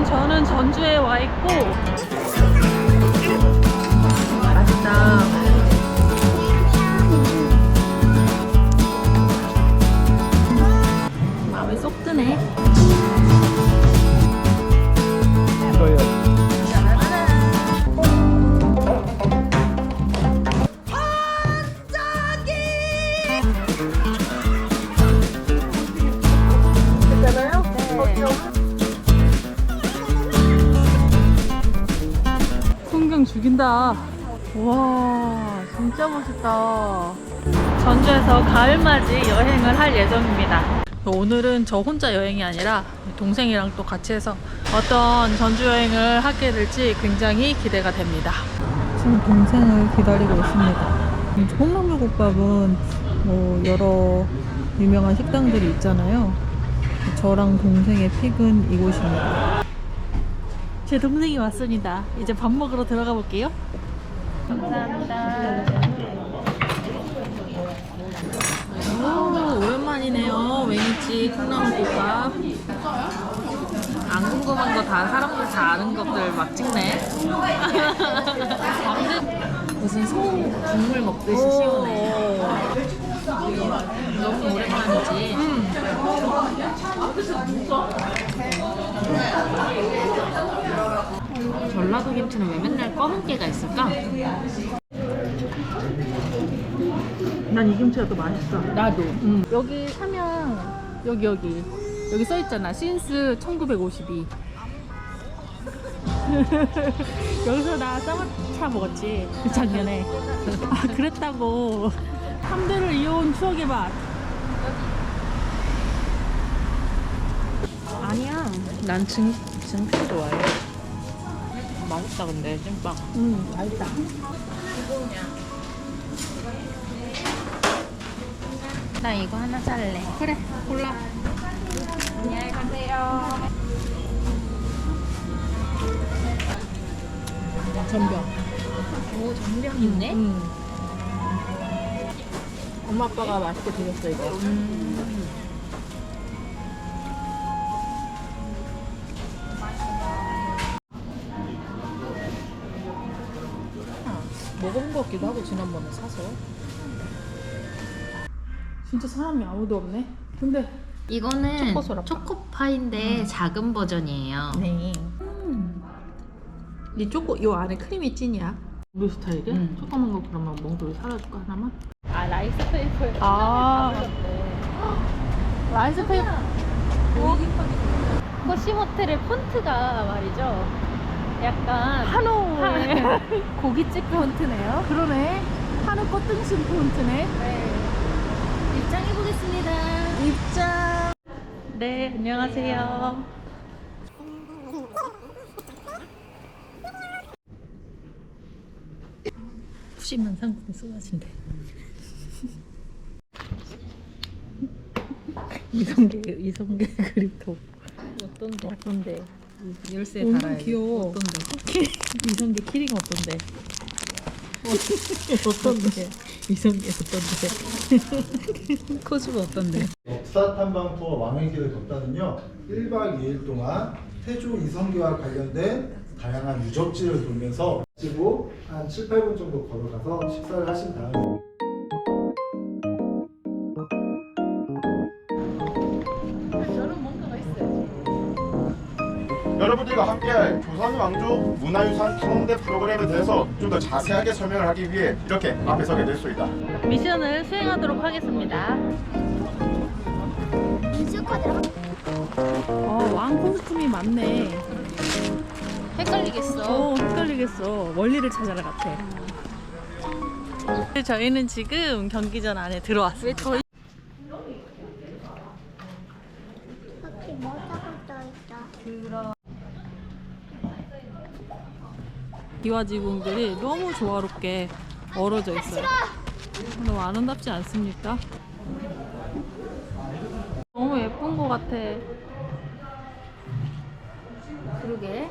지금 저는 전주에 와 있고 맛있다. 죽인다. 와, 진짜 멋있다. 전주에서 가을맞이 여행을 할 예정입니다. 오늘은 저 혼자 여행이 아니라 동생이랑 또 같이 해서 어떤 전주 여행을 하게 될지 굉장히 기대가 됩니다. 지금 동생을 기다리고 있습니다. 콩나물국밥은 뭐 여러 유명한 식당들이 있잖아요. 저랑 동생의 픽은 이곳입니다. 제 동생이 왔습니다. 이제 밥 먹으러 들어가 볼게요. 감사합니다. 오, 오랜만이네요. 웨니치 콩나물국밥. 안 궁금한 거 다 사람들 다 아는 것들 막 찍네. 무슨 소 국물 먹듯이 시원해. 너무 오랜만이지. 전라도 김치는 왜 맨날 검은 깨가 있을까? 난 이 김치가 더 맛있어. 나도. 여기 사면 여기 여기 여기 써 있잖아. 신스 1952. 여기서 나 쌍화차 먹었지 작년에. 아 그랬다고. 함대를 이어온 추억의 맛. 아니야. 난 진, 진짜 좋아해. 맛있다 근데 찐빵. 음 맛있다. 나 이거 하나 살래. 그래 골라. 안녕히 가세요. 전병. 오, 전병 있네? 음. 엄마 아빠가 맛있게 드셨어 이거. 음. 먹어본 것 같기도 하고 지난번에 사서. 진짜 사람이 아무도 없네. 근데 이거는 초코소라파. 초코파인데 작은 버전이에요. 네. 이 초코 요 안에 크림이 찐이야. 우리 스타일에? 음. 조그만 거 그러면 몽돌이 사다줄까 하나만? 아, 라이스 페이퍼에 아. 라이스 페이퍼. 호시 모텔의 폰트가 말이죠. 약간 한옥. 고깃집 폰트네요. 그러네. 한우 꽃등심 폰트네. 네. 입장해 보겠습니다. 입장. 네, 안녕하세요. 푸짐한 상품이 쏟아진대. 이성계, 이성계 그립토. 어떤데? 어떤데? 열쇠 너무 달아야 귀여워. 어떤데? 이성계 키링 어떤데? 어떤데? 이성계 어떤데? 코즈가 어떤데? 역사 탐방 투어 왕행길을 걷다는요 1박 2일 동안 태조 이성계와 관련된 다양한 유적지를 돌면서 그리고 한 7, 8분 정도 걸어가서 식사를 하신 다음에 여러분들과 함께 할 조선 왕조 문화유산 탐험대 프로그램에 대해서 좀 더 자세하게 설명을 하기 위해 이렇게 앞에 서게 됐습니다. 미션을 수행하도록 하겠습니다. 어, 왕 코스튬이 많네. 헷갈리겠어. 어, 헷갈리겠어. 원리를 찾아라 같아. 저희는 지금 경기전 안에 들어왔어요. 왜 저희 바퀴 뭐라고 떠있다. 기와 지붕들이 너무 조화롭게 어우러져 있어요. 너무 아름답지 않습니까? 너무 예쁜 것 같아. 그러게.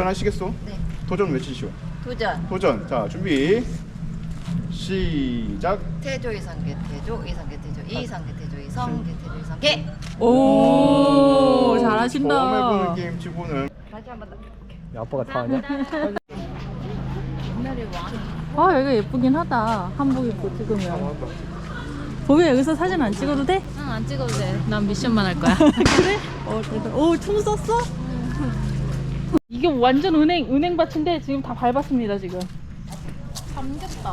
도전하시겠소? 네. 도전 외치시오. 도전. 도전. 자, 준비. 시작. 태조 이성계 태조 이성계 태조 이성계 태조 이성계 태조 이성계. 오, 처음 잘하신다. 해보는 게임 치고는 다시 한번 더. 야, 아빠가 다 아냐? 옛날에 왕. 아, 여기가 예쁘긴 하다. 한복 입고 찍으면. 보면 여기서 사진 안 찍어도 돼? 응 안 찍어도 돼. 난 미션만 할 거야. 그래? 어, 대단. 오, 총 썼어? 이게 완전 은행 은행 밭인데 지금 다 밟았습니다 지금. 잠겼다.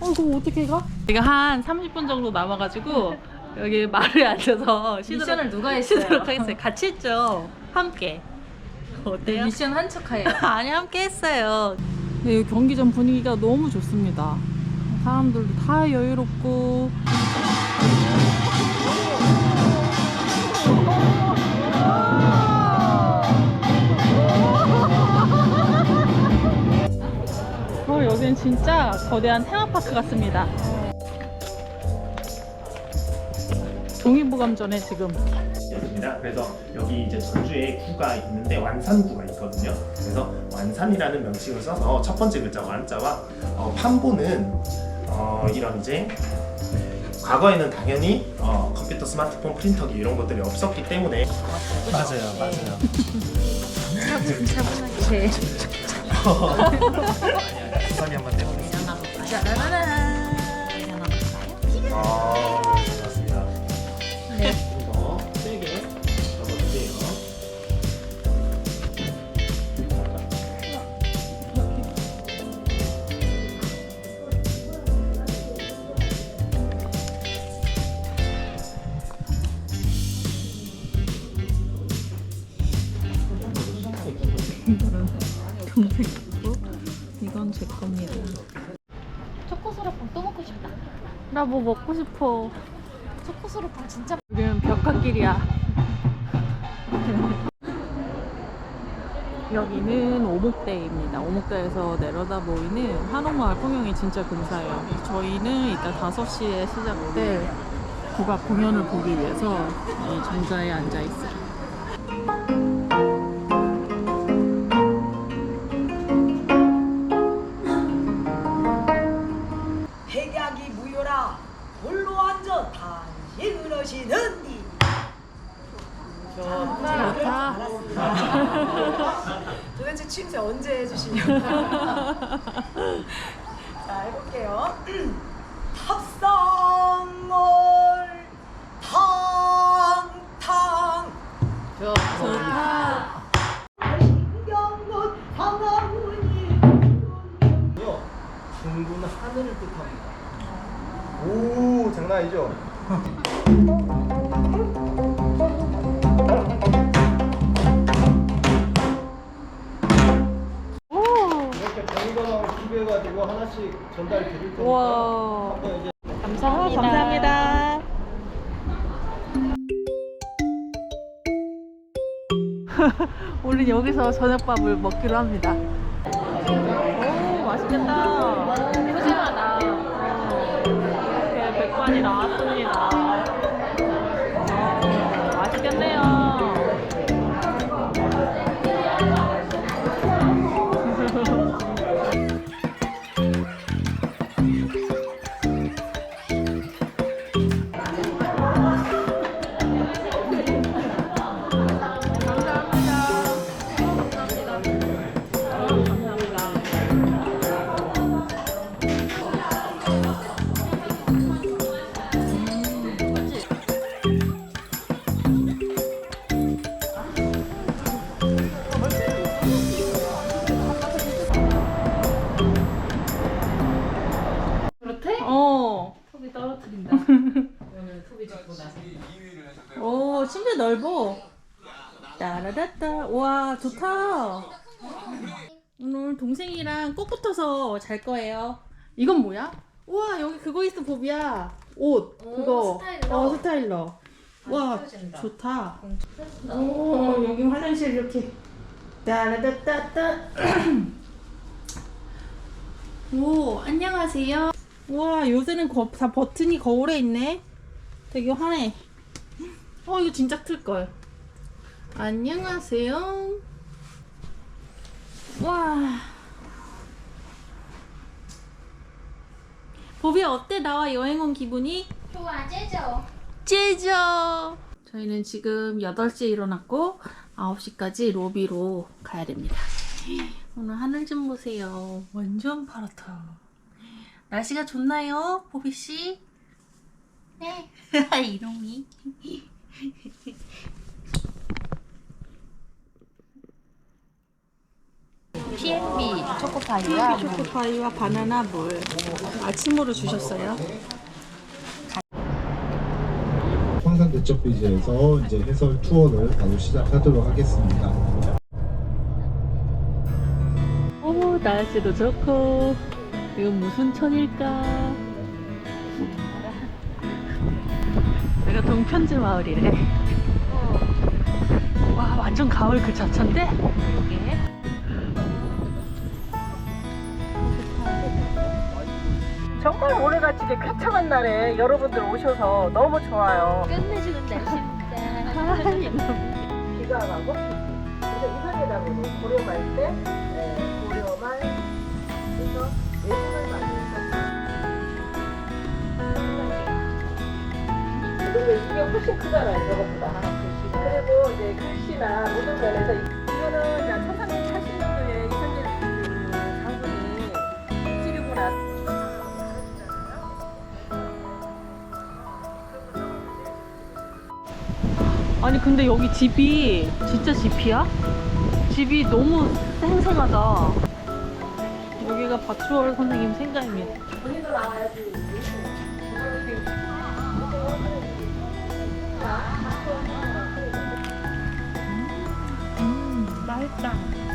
어, 그거 어떻게 가? 우리가 한 30분 정도 남아가지고 여기 말을 앉아서 미션을 누가 했어요? 쉬도록 하겠어요. 같이 했죠. 함께. 어때요? 미션 한 척하예요. 아니 함께 했어요. 네, 여기 경기장 분위기가 너무 좋습니다. 사람들도 다 여유롭고. 여기는 진짜 거대한 테마파크 같습니다. 동의보감전에 지금 있습니다. 그래서 여기 이제 전주에 구가 있는데 완산구가 있거든요. 그래서 완산이라는 명칭을 써서 첫 번째 글자 완자와 어, 판보는 어, 이런 이제 과거에는 당연히 어, 컴퓨터, 스마트폰, 프린터기 이런 것들이 없었기 때문에 맞아요, 맞아요. 네. 선이 한번 내보겠습니다. 짜라라란. 아, 나 뭐 먹고 싶어. 초코소라빵 진짜 여기는 벽화길이야. 여기는 오목대입니다. 오목대에서 내려다 보이는 한옥마을 풍경이 진짜 근사해요. 저희는 이따 5시에 시작될 국악 공연을 보기 위해서 이 정자에 앉아 있어요. 볼게요 탑상을 탕탕 좋다. 신경은 상하문이 둥근 하늘을 뜻합니다. 오, 장난 아니죠? 하나씩 전달 드릴 테니까 우와. 한번 이제 감사합니다. 감사합니다. 우린 여기서 저녁밥을 먹기로 합니다. 오, 맛있겠다. 푸짐하다. 붙어서 잘 거예요. 이건 뭐야? 우와, 여기 그거 있어, 보비야. 옷. 그거. 스타일러. 어, 스타일러. 와, 좋다. 오, 여기 화장실 이렇게. 따라다따따. 오, 안녕하세요. 와, 요새는 거, 다 버튼이 거울에 있네. 되게 화내. 어, 이거 진짜 클 걸. 안녕하세요. 와. 보비야 어때? 나와 여행 온 기분이? 좋아, 째죠? 째죠. 저희는 지금 8시에 일어났고 9시까지 로비로 가야 됩니다. 오늘 하늘 좀 보세요. 완전 파랗다. 날씨가 좋나요, 보비 씨? 네. 이놈이. P&B 초코파이와 초코파이와 바나나 물 아침으로 주셨어요. 황산 대첩 비지에서 이제 해설 투어를 바로 시작하도록 하겠습니다. 오 날씨도 좋고 이건 무슨 천일까? 내가 동편지 마을이래. 와 완전 가을 그 자체인데? 정말 올해같이 이제 쾌청한 날에 여러분들 오셔서 너무 좋아요. 끝내주는 날씨입니다. 비가 가고 그래서 이상하다고 고려말 때 네, 고려말 그래서 예술을 만들어서 그리고 이게 훨씬 크잖아요 저것보다 그리고 이제 글씨나 모든 면에서 아니 근데 여기 집이 진짜 집이야? 집이 너무 생생하다. 여기가 박주월 선생님 생가입니다. 음, 맛있다.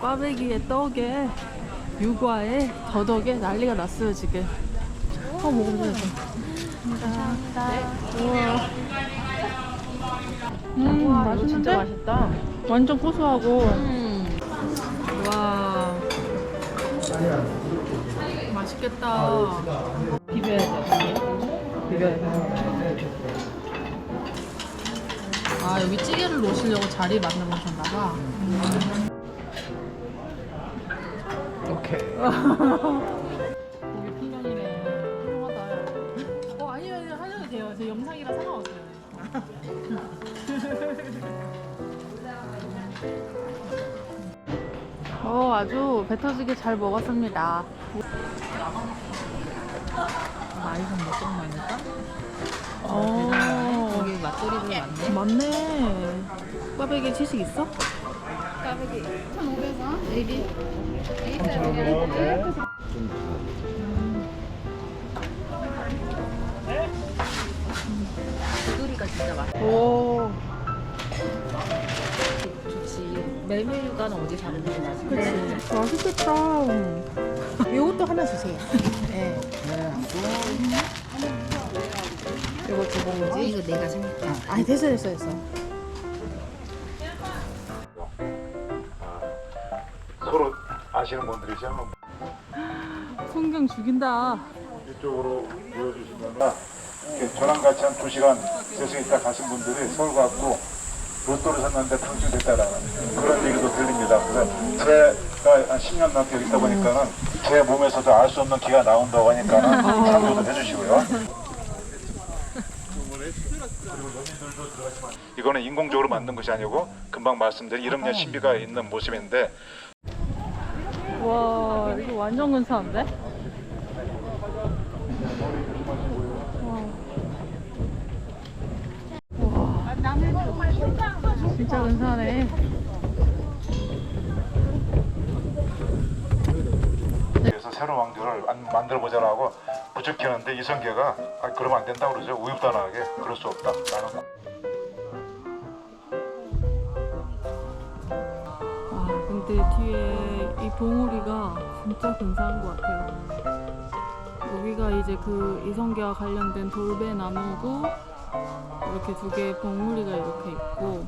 꽈배기에 떡에 유과에 더덕에 난리가 났어요 지금. 어 먹어보세요. 감사합니다. 우와. 음 맛있는데? 진짜 맛있다. 완전 고소하고. 와. 맛있겠다. 비벼야 돼. 비벼야 돼. 아 여기 찌개를 놓으시려고 자리 만들어 놓으셨나봐. 오 케이. 이게 풍경이네. 훌륭하다. 어 아니요 하셔도 돼요. 제 영상이라 상관없어요. 어 아주 배 터지게 잘 먹었습니다. 좀 먹고 나니까 어 여기 맛돌이도 많네. 맞네. 꽈배기 지식 있어? 두드리가 진짜 맛 오. 좋지. 메밀가는 어디 사는 게 맛있어? 그치. 맛있겠다. 요것도 하나 주세요. 네. 요거 두 봉지. 이거 내가 생각해. 아니 됐어 됐어 됐어. 아시는 분들이시 한번 풍경 죽인다. 이쪽으로 보여주시면 저랑 같이 한 2시간 계속 있다 가신 분들이 서울 갖고 로또를 샀는데 당첨됐다라는 그런 얘기도 들립니다. 그래서 제가 한 10년 넘게 여기 있다 보니까는 제 몸에서도 알 수 없는 기가 나온다고 하니까는 참고도 해주시고요. 이거는 인공적으로 만든 것이 아니고 금방 말씀드린 이름여 신비가 있는 모습인데 와 이거 완전 근사한데? 와. 와. 진짜 근사하네. 그래서 새로운 왕조를 만들어 보자라고 부추기는데 이성계가 아, 그러면 안 된다 그러죠 우유단하게 그럴 수 없다 나는 와 근데 뒤에 이 봉우리가 진짜 근사한 것 같아요. 여기가 이제 그 이성계와 관련된 돌배 나무고 이렇게 두 개의 봉우리가 이렇게 있고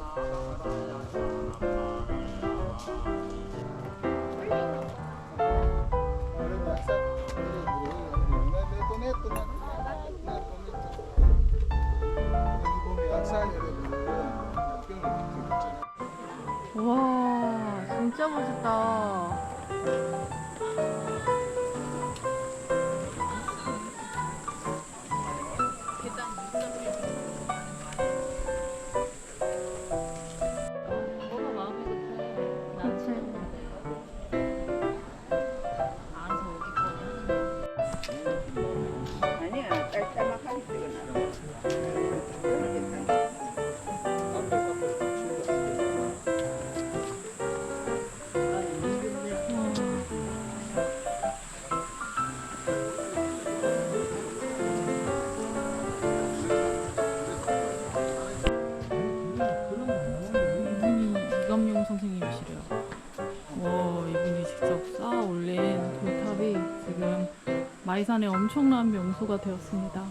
바이산의 엄청난 명소가 되었습니다.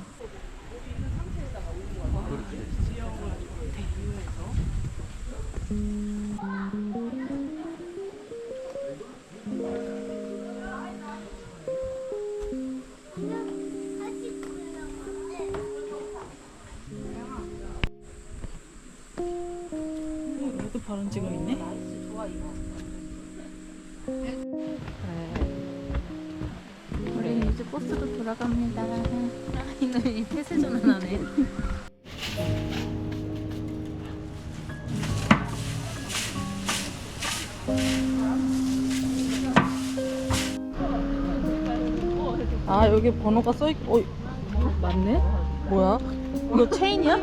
지금 있네? 우리 이제 버스로 돌아갑니다. 이놈이 폐쇄 전환하네. 아 여기 번호가 써있.. 어 맞네? 뭐야? 이거 체인이야?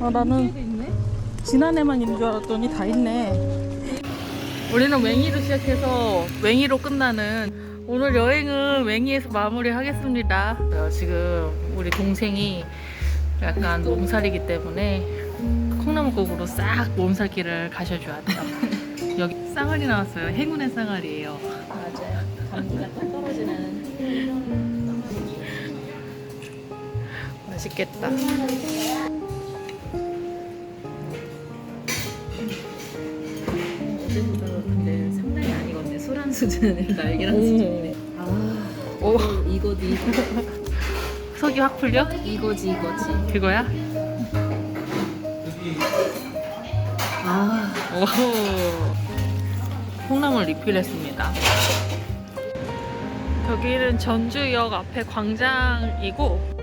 아 나는 지난해만 있는 줄 알았더니 다 있네 우리는 웽이로 시작해서 웽이로 끝나는 오늘 여행은 웽이에서 마무리하겠습니다 어, 지금 우리 동생이 약간 몸살이기 때문에 콩나물국으로 싹 몸살기를 가셔줘야 돼요 여기 쌍알이 나왔어요. 행운의 쌍알이에요. 맞아요. 감기가 딱 떨어지는. 맛있겠다. 아니거든요. 술한 수준은 날개란 수준이네. 아, 오, 이거지, 이거. 속이 확 풀려? 이거지, 이거지. 그거야? 아, 오. 콩나물 리필했습니다. 여기는 전주역 앞에 광장이고